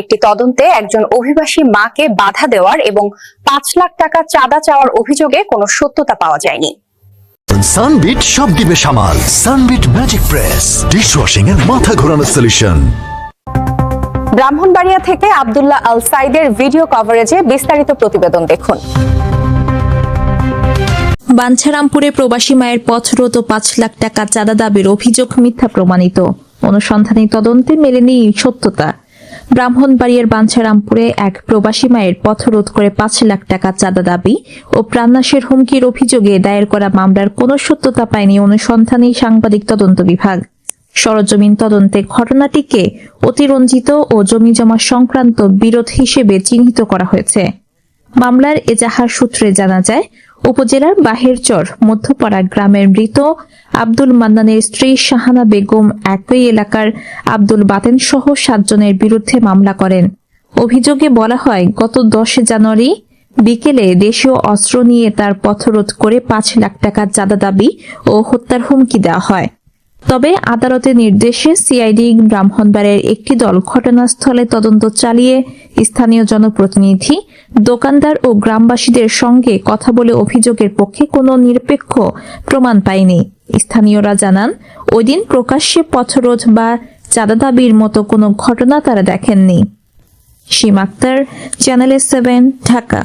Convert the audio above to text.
একটি তদন্তে একজন অভিবাসী মাকে বাধা দেওয়ার এবং পাঁচ লাখ টাকা চাঁদা চাওয়ার অভিযোগে কোনো সত্যতা পাওয়া যায়নি। সানবিট সব দিবে সামাল। Sunbit magic press. ডিশওয়াশিং এর মাথা ঘোরানো সলিউশন ব্রাহ্মণবাড়িয়া থেকে আব্দুল্লাহ আল সাইদের ভিডিও কভারেজে বিস্তারিত প্রতিবেদন দেখুন। বাঞ্ছারামপুরে প্রবাসী মায়ের পথরত পাঁচ লাখ টাকা চাঁদা দাবির অভিযোগ মিথ্যা প্রমাণিত। অনুসন্ধানী তদন্তে মেলেনি সত্যতা। ব্রাহ্মণবাড়িয়ার বাঞ্ছারামপুরে এক প্রবাসী মায়ের পথরোধ করে পাঁচ লাখ টাকা চাঁদা দাবি ও প্রাণনাশের হুমকির অভিযোগে দায়ের করা মামলার কোনো সত্যতা পায়নি অনুসন্ধানী সাংবাদিক তদন্ত বিভাগ। সরজমিন তদন্তে ঘটনাটিকে অতিরঞ্জিত ও জমিজমা সংক্রান্ত বিরোধ হিসেবে চিহ্নিত করা হয়েছে। মামলার এজাহার সূত্রে জানা যায় উপজেলার বাহেরচর মধ্যপাড়া গ্রামের মৃত আব্দুল মান্নানের স্ত্রী শাহানা বেগম একই এলাকার আব্দুল বাতেন সহ সাতজনের বিরুদ্ধে মামলা করেন। অভিযোগে বলা হয়, গত দশ জানুয়ারি বিকেলে দেশীয় অস্ত্র নিয়ে তার পথরোধ করে পাঁচ লাখ টাকা চাঁদা দাবি ও হত্যার হুমকি দেওয়া হয়। তবে আদালতের নির্দেশে সিআইডি ব্রাহ্মণবাড়িয়ার একটি দল ঘটনাস্থলে তদন্ত চালিয়ে স্থানীয় জনপ্রতিনিধি, দোকানদার ও গ্রামবাসীদের সঙ্গে কথা বলে অভিযোগের পক্ষে কোনো নিরপেক্ষ প্রমাণ পায়নি। স্থানীয়রা জানান, ওই দিন প্রকাশ্যে পথরোধ বা চাঁদা দাবির মতো কোনো ঘটনা তারা দেখেননি। সীম আক্তার, চ্যানেল সেভেন, ঢাকা।